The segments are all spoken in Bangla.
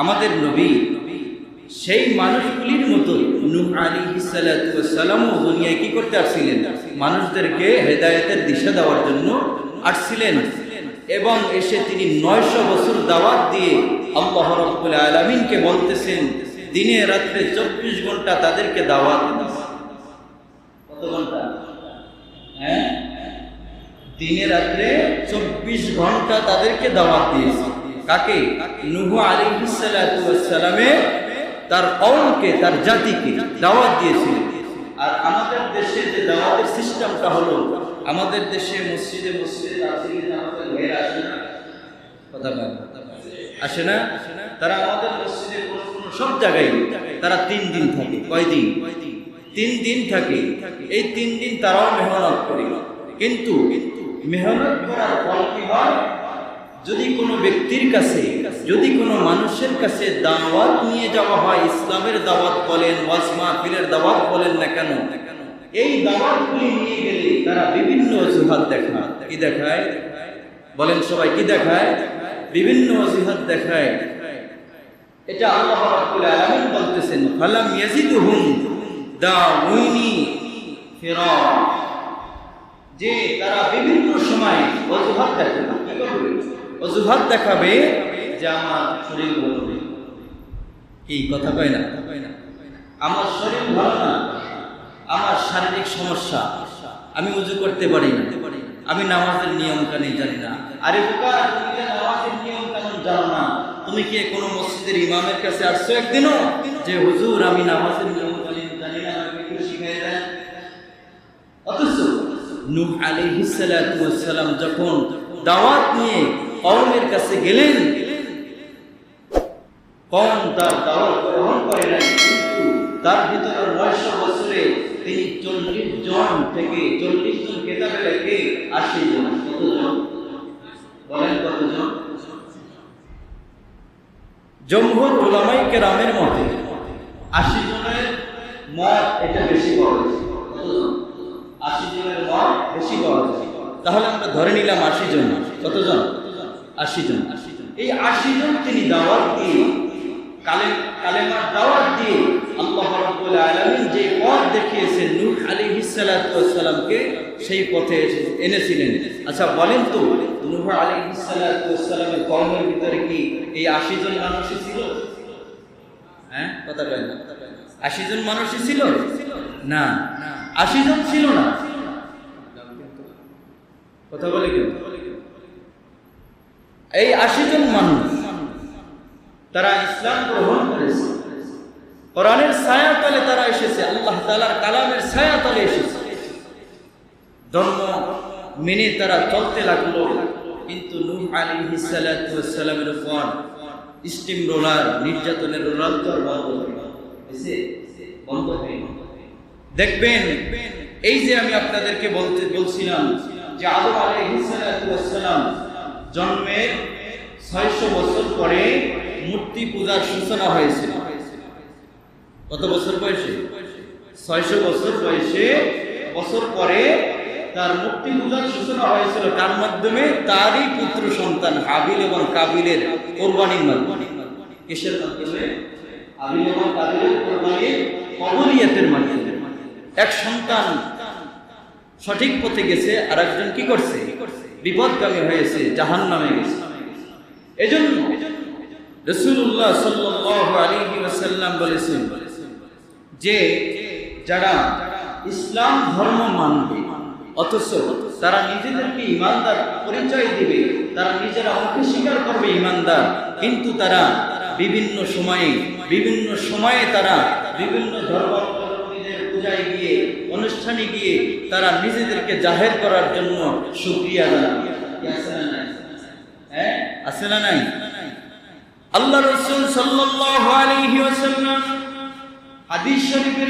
আমাদের নবী সেই মানুষগুলির মতো দুনিয়ায় কি করতে আসছিলেন? মানুষদেরকে হেদায়েতের দিশা দেওয়ার জন্য আসছিলেন। এবং এসে তিনি নয়শো বছর দাওয়াত দিয়ে আল্লাহ আলামিনকে বলতেছেন, দিনে রাত্রে চব্বিশ ঘণ্টা তাদেরকে দাওয়াত কত ঘণ্টা? হ্যাঁ? দিনে রাত্রে চব্বিশ ঘণ্টা তাদেরকে দাওয়াত দিয়েছে। কাকে নুহু আলী সালামে তার কৌমকে তার জাতিকে দাওয়াত দিয়েছিলেন আর আমাদের দেশে যে দাওয়াতের সিস্টেমটা হলো, আমাদের দেশে মসজিদে মসজিদে আসে না। আসে না? তারা আমাদের মসজিদে সব জায়গায় তারা তিন দিন থাকে। কয়দিন? তিন দিন থাকে। এই তিন দিন তারাও মেহনত করে। কিন্তু মেহনত করার ফল কি হয়? যদি কোনো ব্যক্তির কাছে, যদি কোনো মানুষের কাছে দাওয়াত নিয়ে যাওয়া হয়, ইসলামের দাওয়াত বলেন, ওয়াজ মাহফিলের দাওয়াত বলেন না কেন, এই দাওয়াতগুলি নিয়ে গেলে তারা বিভিন্ন অজুহাত দেখায়। কি দেখায়? বলেন সবাই, কি দেখায়? বিভিন্ন অজুহাত দেখায়। এটা আল্লাহ রাব্বুল আলামিন বলতেছেন, ফালাম ইয়াজিদুহুম দাউনি ফিরা যে তারা বিভিন্ন সময় অজুহাত করবে অজুহাত দেখাবে যে আমার শরীর ভালো নেই। কি কথা কয় না? আমার শরীর ভালো না। আমার শারীরিক সমস্যা। আমি উজু করতে পারি না। আমি নামাজের নিয়ম কানুন জানি না। আরে নামাজের নিয়ম কানুন জানো না, তুমি কি কোনো মসজিদের ইমামের কাছে আসছো একদিনও? যে হুজুর, আমি নামাজের নিয়ম কানুন জানি না, আমাকে একটু শিখিয়ে দেন। অথচ সালাম যখন দাওয়াত নিয়ে কওমের কাছে গেলেন কম তার দাওয়াত গ্রহণ করে নাই, কিন্তু তার ভিতরে নয়শো বছরে তিনি চল্লিশ জন থেকে চল্লিশ জন কেতাবে লেখে আশি জন কতজন? বলেন কতজন? জমহুর উলামাই কেরামের মতে আশি জনের মত এটা বেশি বড় আশি জনের মত বেশি বড় তাহলে আমরা ধরে নিলাম আশি জন। কতজন? আশি জন। এই আশি জন তিনি দাওয়াত দিয়ে কালে কালেমার দাওয়াত দিয়ে আল্লাহ রাব্বুল আলামিন যে পথ দেখিয়েছেন, নূহ আলাইহিস সালাতু ওয়াস সেই পথে এনেছিলেন। আচ্ছা বলেন তো, নূহ আলাইহিস সালাতু ওয়াস কওমের ভিতরে কি এই 80 জন মানুষই ছিল? হ্যাঁ কথা কয় না। আশি জন মানুষই ছিল? না। আশি জন ছিল না। কথা বলে কেউ? এই আশি জন মানুষ তারা ইসলাম গ্রহণ করেছে। কোরআনের ছায়া তলে তারা এসেছে, আল্লাহ তালার কালামের ছায়া তলে এসেছে। ধর্ম মেনে তারা চলতে লাগল, কিন্তু নূহ ওয়াস সালামের উপর স্টিম রোলার, নির্যাতনের রোলার তো বন্ধ দেখবেন, এই যে আমি আপনাদেরকে বলতে বলছিলাম যে আদম ওয়াস সালাম জন্মের 600 বছর পরে মূর্তি পূজার সূচনা হয়েছিল। কত বছর বয়সে? ছয়শো বছর বয়সে বছর পরে তার মূর্তি পূজার সূচনা হয়েছিল। তার মাধ্যমে তারই পুত্র সন্তান হাবিল এবং কাবিলের কোরবানির মাধ্যমে কিসের মাধ্যমে? হাবিল এবং কাবিলের কোরবানির মাধ্যমে। এক সন্তান সঠিক পথে গেছে আর একজন কি করছে? বিপদগামী হয়েছে জাহান নামে গেছে। এজন্য রসুল্লাহ ওয়াসাল্লাম বলেছেন যে যারা ইসলাম ধর্ম মানবে, অথচ তারা নিজেদেরকে ইমানদার পরিচয় দিবে, তারা নিজেরা মুখে স্বীকার করবে ইমানদার, কিন্তু তারা বিভিন্ন সময়ে বিভিন্ন সময়ে তারা বিভিন্ন ধর্ম পূজায় গিয়ে, অনুষ্ঠানে গিয়ে তারা নিজেদেরকে জাহের করার জন্য সুক্রিয়া আছে? হ্যাঁ? না নাই? আল্লাহ রসুল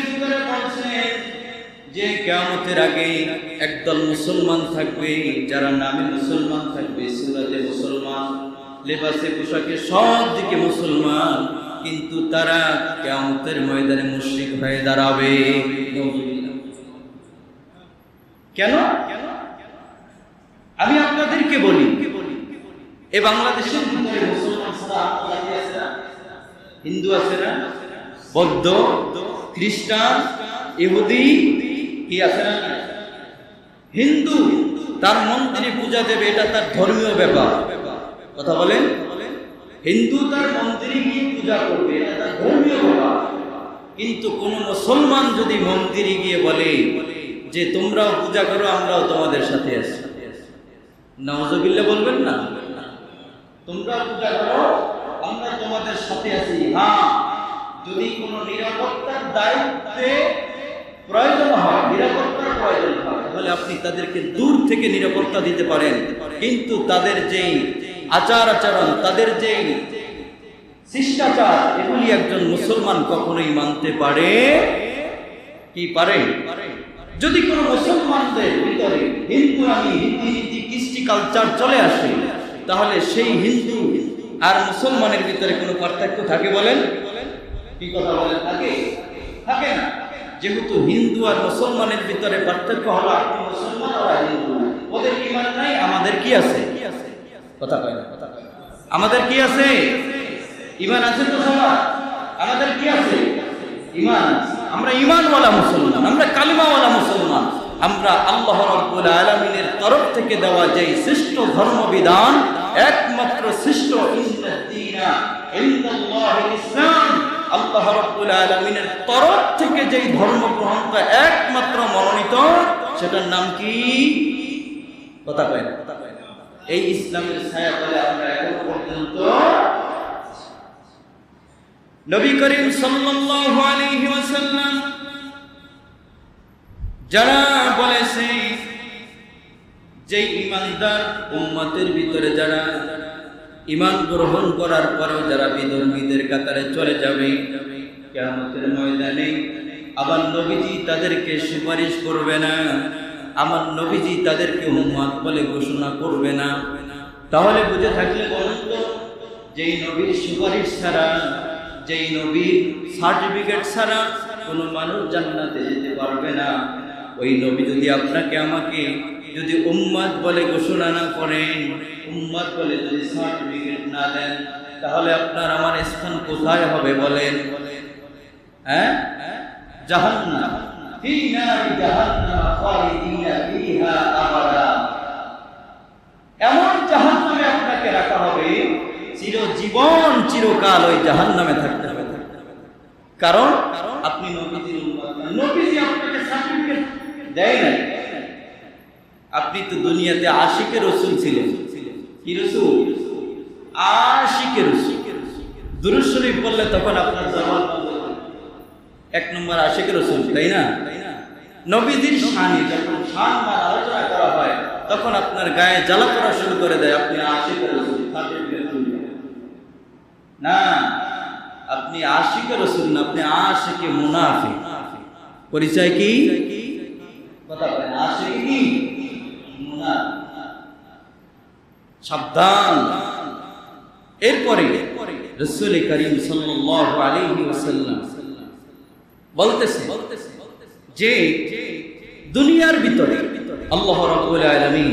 ভিতরে বলছেন যে কিয়ামতের আগে একদল মুসলমান থাকবে, যারা নামে মুসলমান থাকবে, সুরাতে মুসলমান, লেবাসে পোশাকে সব দিকে মুসলমান। কিন্তু তারা কিয়ামতের ময়দানে মুশরিক হয়ে দাঁড়াবে। কেন? আমি আপনাদেরকে বলি, এ বাংলাদেশের ভিতরে হিন্দু আছে না? বৌদ্ধ, খ্রিস্টান, ইহুদি, কি আছে না? হিন্দু, তার মন্দিরে পূজা দেবে, এটা তার ধর্মীয় ব্যাপার। কথা বলেন? হিন্দু তার মন্দিরে গিয়ে পূজা করবে ধর্মীয় কিন্তু কোন মুসলমান যদি মন্দিরে গিয়ে বলে যে তোমরাও পূজা করো, আমরাও তোমাদের সাথে আছি। নওয়াজবিল্লা বলবেন না? তোমরা পূজা করো, আমরা তোমাদের সাথে আছি। হ্যাঁ যদি কোনো নিরাপত্তার দায়িত্বে প্রয়োজন হয়, নিরাপত্তার প্রয়োজন হয়, তাহলে আপনি তাদেরকে দূর থেকে নিরাপত্তা দিতে পারেন। কিন্তু তাদের যেই আচার আচরণ, তাদের যে শিষ্টাচার, এগুলি একজন মুসলমান কখনোই মানতে পারে কি পারে? যদি কোনো মুসলমানদের ভিতরে হিন্দু আমি রীতিনীতি, কৃষ্টি কালচার চলে আসে, তাহলে সেই হিন্দু আর মুসলমানের ভিতরে কোনো পার্থক্য থাকে বলেন? কি কথা বলেন? থাকে। থাকে না। যেহেতু হিন্দু আর মুসলমানের ভিতরে পার্থক্য হলো আপনি মুসলমান ওরা হিন্দু। ওদের ইমান নাই, আমাদের কি আছে? কথা কয় না আমাদের কি আছে? ইমান আছে তো সবার। আমাদের কি আছে? ইমান। আমরা ইমানওয়ালা মুসলমান, আমরা কালিমাওয়ালা মুসলমান। আমরা আল্লাহ রাব্বুল আলামিনের তরফ থেকে দেওয়া যেই শ্রেষ্ঠ ধর্মবিধান একমাত্র শ্রেষ্ঠ আল্লাহ রাব্বুল আলামিনের তরফ থেকে যেই ধর্ম গ্রহণটা একমাত্র মনোনীত, সেটার নাম কি? কথা কয় কথা এই ইসলামের ছায়া তলে আমরা এখন পর্যন্ত নবী করিম সাল্লাল্লাহু আলাইহি ওয়াসাল্লাম যারা বলেছে যে ইমানদার উম্মতের ভিতরে যারা ইমান গ্রহণ করার পরেও যারা বিধর্মীদের কাতারে চলে যাবে, কিয়ামতের ময়দানে আবার নবীজি তাদেরকে সুপারিশ করবে না। আমার নবীজি তাদেরকে উম্মত বলে ঘোষণা করবে না। তাহলে বুঝে থাকলে বলুন তো, যেই নবীর সুপারিশ ছাড়া, যেই নবীর সার্টিফিকেট ছাড়া কোনো মানুষ জান্নাতে যেতে পারবে না। ওই নবী যদি আপনাকে, আমাকে যদি উম্মাদ বলে ঘোষণা না করেন উম্মাদ বলে যদি সার্টিফিকেট না দেন, তাহলে আপনার আমার স্থান কোথায় হবে বলেন? হ্যাঁ? জাহান্নাম। ফি নারি জাহান্নাম খালিদিনা ফিহা আবাদা এমন জাহান্নামে আপনাকে রাখা হবে, চিরজীবন, চিরকাল ওই জাহান্নামে থাকতে হবে। কারণ আপনি নবীজির না। নবীজি আপনাকে সার্টিফিকেট দেয় নাই। আপনি তো দুনিয়াতে আশিকে রসুল ছিলেন। কি রসুল? আশিকে রসুল। দুরুদ শরীফ বললে তখন আপনার জবান এক নম্বর আশিকে রসুল, তাই না? নবীজির শানি যখন শান মান আলোচনা করা হয়, তখন আপনার গায়ে জ্বালা করা শুরু করে দেয়, আপনি আশিকে রসুল certificate তুলবেন। না, আপনি আশিকে রসুল না, আপনি আশিকে মুনাফি পরিচয় কি? সাবধান। এরপরে রসুল করিম সাল্লাল্লাহু আলাইহি ওয়াসাল্লাম বলতেছে যে দুনিয়ার ভিতরে আল্লাহ রাব্বুল আলামিন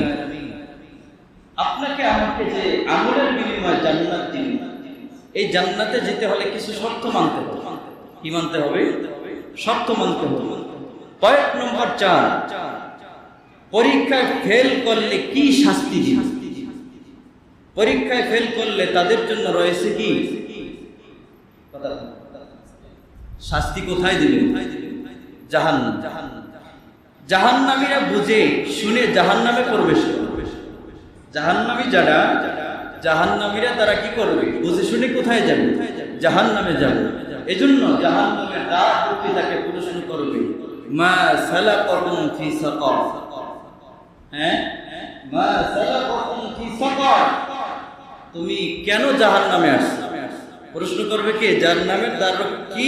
আপনাকে আমাকে যে আমলের বিনিময়ে জান্নাত দিন এই জান্নাতে যেতে হলে কিছু শর্ত মানতে হবে। কি মানতে হবে? শর্ত মানতে হবে। পয়েন্ট নম্বর চার, পরীক্ষায় ফেল করলে কি শাস্তি দিবে? পরীক্ষায় ফেল করলে তাদের জন্য রয়েছে কি। শাস্তি কোথায় দিবেন? জাহান জাহান্নামীরা বুঝে, শুনে জাহান্নামে প্রবেশ করবে জাহান্নামী যারা, জাহান্নামীরা তারা কি করবে? বুঝে শুনে কোথায় যাবে? জাহান্নামে যাবে। এজন্য জাহান্নামের দ্বার করতে তাকে প্রশ্ন করবে। মা সালাকাকুম ফি সাকার। হ্যাঁ? মা সালাকাকুম ফি সাকার। তুমি কেন জাহান্নামে আসছো? প্রশ্ন করবে কে? যার নামের দ্বারক কি?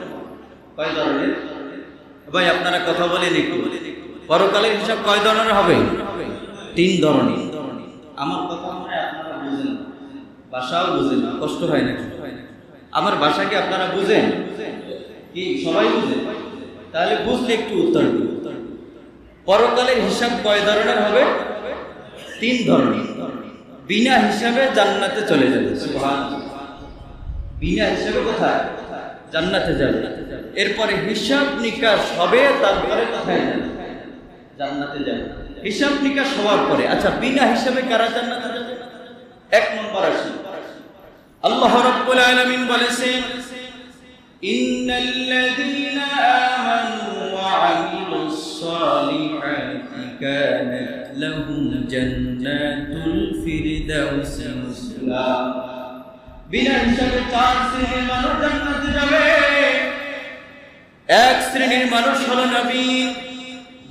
কয় ধরনের? ভাই, আপনারা কথা বলেন একটু পরকালের হিসাব কয় ধরনের হবে? তিন ধরনের। আমার কথা আপনারা বুঝেন। ভাষাও বুঝেন কষ্ট হয় না আমার ভাষা কি আপনারা বুঝেন? কি সবাই বুঝেন তাহলে বুঝলে একটু উত্তর দিন। পরকালের হিসাব কয় ধরনের হবে? তিন ধরনের। বিনা হিসাবে জান্নাতে চলে যাবে। বিনা হিসাবে কোথায়? জান্নাতে যাবে। এরপরে হিসাব নিকাশ হবে, তারপরে যাবে জান্নাতে যাবে। হিসাব নিকাশ হওয়ার পরে আচ্ছা বিনা হিসাবে কারা জান্নাতে যাবে এক নম্বর আসি আল্লাহ রাব্বুল আলামিন বলেছেন, ইন্নাল্লাযীনা আমানু ওয়া আমিলুস সালিহাতি কানাত লাহুম জান্নাতুল ফিরদাউসি বিনা হিসাবে চার শ্রেণির মানুষ জান্নাতে যাবে। এক শ্রেণির মানুষ হলো নবী,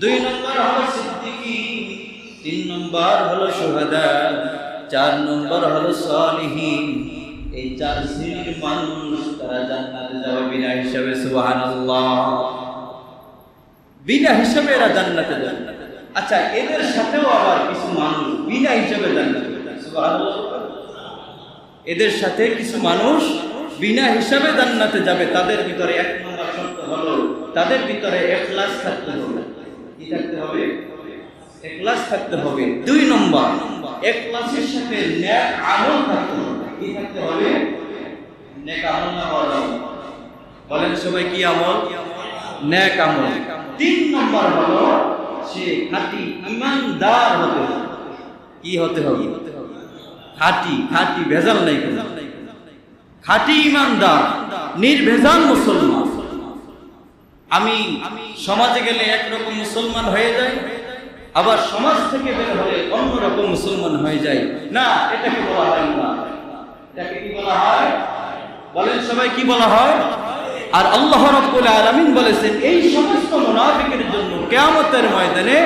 দুই নম্বর হলো সিদ্দিকী, তিন নম্বর হলো সুহাদা চার নম্বর হলো সলিহীন। এই চার শ্রেণির মানুষ তারা জান্নাতে যাবে বিনা হিসাবে, সুবহানাল্লাহ। বিনা হিসাবে এরা জান্নাতে যাবে। আচ্ছা এদের সাথেও আবার কিছু মানুষ বিনা হিসাবে জান্নাতে এদের সাথে কিছু মানুষ বিনা হিসাবে জান্নাতে যাবে, তাদের ভিতরে এক হলো তাদের ভিতরে এখলাস থাকতে হবে। কি থাকতে হবে? এখলাস থাকতে হবে। দুই নম্বর এখলাসের সাথে ন্যাক আমল থাকতে হবে। কি থাকতে হবে? আমল না বলা? বলেন সবাই কি আমল? ন্যাক আমল। তিন নম্বর হলো সে খাঁটি ইমানদার হতে হবে। কি হতে হবে? খাঁটি খাঁটি, ভেজাল নাই। খাঁটি ইমানদার, নির্ভেজাল মুসলমান আমি সমাজে গেলে একরকম মুসলমান হয়ে যাই, আবার সমাজ থেকে বের হলে অন্যরকম মুসলমান হয়ে যায় না, এটাকে বলা হয় না। এটাকে কি বলা হয়? বলেন সবাই, কি বলা হয়? আর আল্লাহ রাব্বুল আলামিন বলেছেন, এই সমস্ত মুনাফিকের জন্য কিয়ামতের ময়দানে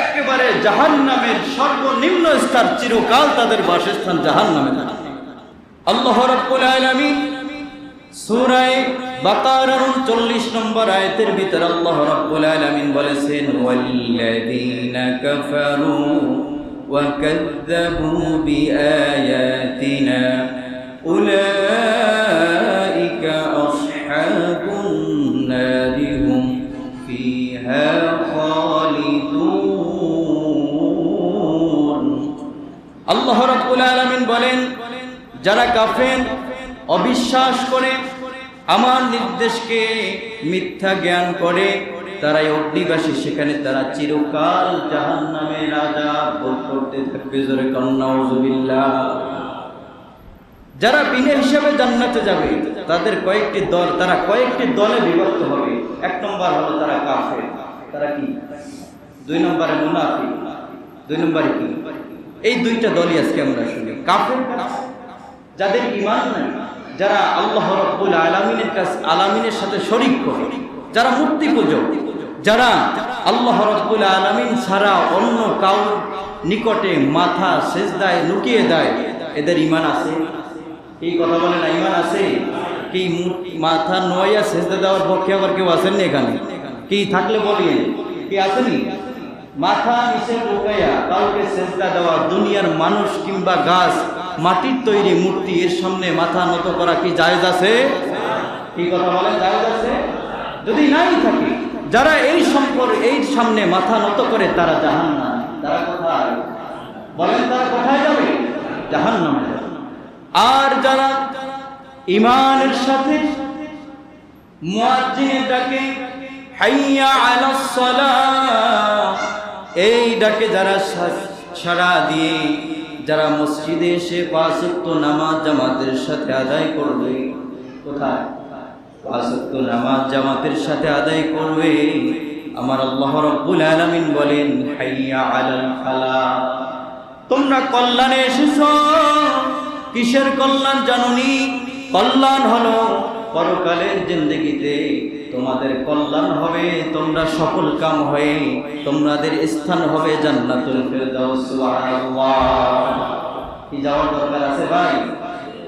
একেবারে জাহান্নামের সর্বনিম্ন স্তর চিরকাল তাদের বাসস্থান জাহান্নামে আল্লাহ রাব্বুল আলামিন সূরা বাকারার 39 নম্বর আয়াতের ভিতর আল্লাহ রাব্বুল আলামিন বলেছেন, ওয়াল্লাযীনা কাফারু ওয়া কাযযাবু বিআয়াতিনা, উলাইকা আসহাবুন নারি হুম ফিহা খালিদুন। আল্লাহ রাব্বুল আলামিন বলেন, যারা কাফের, অবিশ্বাস করে আমার নির্দেশকে মিথ্যা জ্ঞান করে তারা এই অগ্নিবাসী, সেখানে তারা চিরকাল জাহান নামে রাজা ভোগ করতে থাকবে। যারা বিনা হিসাবে জান্নাতে যাবে, তাদের কয়েকটি দল, তারা কয়েকটি দলে বিভক্ত হবে। এক নম্বর হলো তারা কাফের। তারা কি? দুই নম্বরে মুনাফি দুই নম্বরে কি? এই দুইটা দলই আজকে আমরা শুনি। কাফের যাদের ইমান নাই যারা আল্লাহ রব্বুল আলামিনের কাছে, আলামিনের সাথে শরিক করে, যারা মূর্তি পূজক যারা আল্লাহ রব্বুল আলামিন ছাড়া অন্য কাউ নিকটে মাথা সেজদায় লুকিয়ে দেয়, এদের ইমান আছে? এই কথা বলে না ইমান আছে? কি মাথা নয়া সেজদা দেওয়ার পক্ষে আবার কেউ আসেননি এখানে? কি থাকলে বলিয়ে কি আসেনি মাথা নিচে লুকাইয়া কাউকে সেজদা দেওয়া দুনিয়ার মানুষ কিংবা গাছ মাটির তৈরি মূর্তি এর সামনে মাথা নত করা কি জায়েজ আছে? কি কথা বলেন, জায়েজ আছে? যদি নাই থাকে, যারা এই সম্পর্ক এই সামনে মাথা নত করে তারা জাহান্নাম। তারা কোথায়? বলেন তারা কোথায় যাবে? জাহান্নামে যাবে। আর যারা ইমানের সাথে মুয়াজ্জিনের ডাকে হাইয়া আলাস এই ডাকে যারা সা- সাড়া দিয়ে যারা মসজিদে এসে পাঁচ ওয়াক্ত নামাজ জামাতের সাথে আদায় করবে, কোথায়? আসক্ত নামাজ জামাতের সাথে আদায় করবে। আমার আল্লাহ রব্বুল আলামিন বলেন ফালা। তোমরা কল্যাণে এসেছ। কিসের কল্যাণ জানুনি? কল্যাণ হলো পরকালের জিন্দগিতে তোমাদের কল্যাণ হবে, তোমরা সফল কাম হয়ে, তোমাদের স্থান হবে জান্নাতুল ফেরদাউস কি যাওয়ার দরকার আছে ভাই?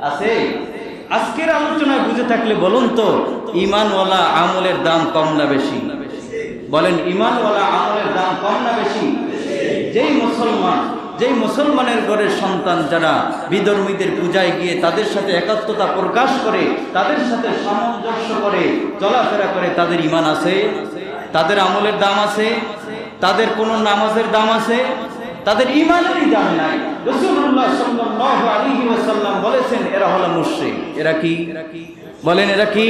আছে? আজকের আলোচনায় বুঝে থাকলে বলুন তো ইমানওয়ালা আমলের দাম কম না বেশি? বলেন ইমানওয়ালা আমলের দাম কম না বেশি? যেই মুসলমান যেই মুসলমানের ঘরের সন্তান যারা বিধর্মীদের পূজায় গিয়ে তাদের সাথে একাত্মতা প্রকাশ করে, তাদের সাথে সামঞ্জস্য করে, চলাফেরা করে, তাদের ইমান আছে? তাদের আমলের দাম আছে? তাদের কোনো নামাজের দাম আছে? তাদের ইমানেরই দাম নাই। রসুল্লাহ বলেছেন, এরা হলো মুশরিক। এরা কি? বলেন, এরা কি?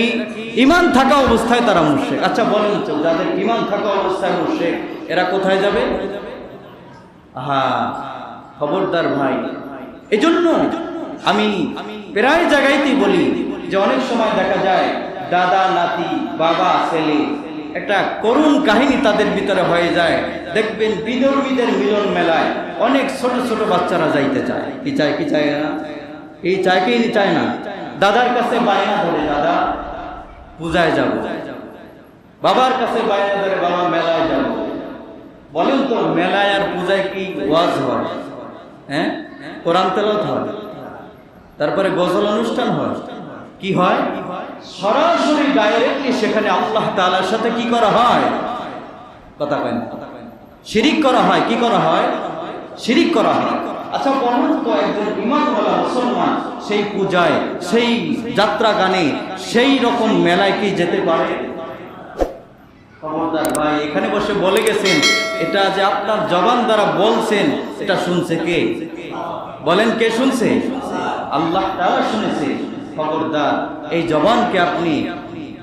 ইমান থাকা অবস্থায় তারা মুশরিক। আচ্ছা বলেন তো, যাদের ইমান থাকা অবস্থায় মুশরিক, এরা কোথায় যাবে? হ্যাঁ খবরদার ভাই। এজন্য আমি প্রায় জায়গায়তেই বলি যে অনেক সময় দেখা যায় দাদা, নাতি, বাবা, ছেলে একটা করুণ কাহিনী তাদের ভিতরে হয়ে যায়। দেখবেন বিধর্মীদের মিলন মেলায় অনেক ছোট ছোট বাচ্চারা যাইতে চায়। কি চায় কি চায় না এই চায় কি চায় না? দাদার কাছে বায়না ধরে, দাদা, পূজায় যাব। বাবার কাছে বায়না ধরে বাবা মেলায় যাব। বলেন তো, মেলায় আর পূজায় কি ওয়াজ হয়? হ্যাঁ? কোরআন তেলত হয়। তারপরে গজল অনুষ্ঠান হয়। কি হয়? সরাসরি ডাইরেক্টলি সেখানে আল্লাহ তাআলার সাথে কি করা হয়? কথা কয় না। শিরিক করা হয়। কি করা হয়? শিরিক করা হয়। আচ্ছা বলুন একজন ইমানওয়ালা মুসলমান সেই পূজায়, সেই যাত্রা গানে সেই রকম মেলায় কি যেতে পারে? খবরদার ভাই, এখানে বসে বলে গেছেন, এটা যে আপনার জবান দ্বারা বলছেন, এটা শুনছে কে? বলেন কে শুনছে? আল্লাহ তাআলা শুনেছে, খবরদার। এই জবানকে আপনি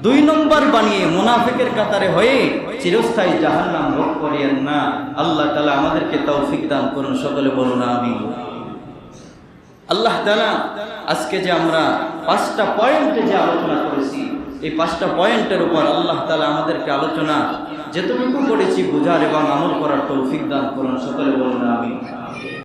দুই নম্বর বানিয়ে মুনাফিকের কাতারে হয়ে চিরস্থায়ী জাহান্নাম ভোগ করিয়েন না। আল্লাহ তালা আমাদেরকে তৌফিক দান করুন, সকলে বলুন আমি আল্লাহ তালা আজকে যে আমরা পাঁচটা পয়েন্টে যে আলোচনা করেছি এই পাঁচটা পয়েন্টের উপর আল্লাহ তালা আমাদেরকে আলোচনা যেতটুকু করেছি, বোঝার এবং আমল করার তৌফিক দান করুন। সকলে বলুন আমি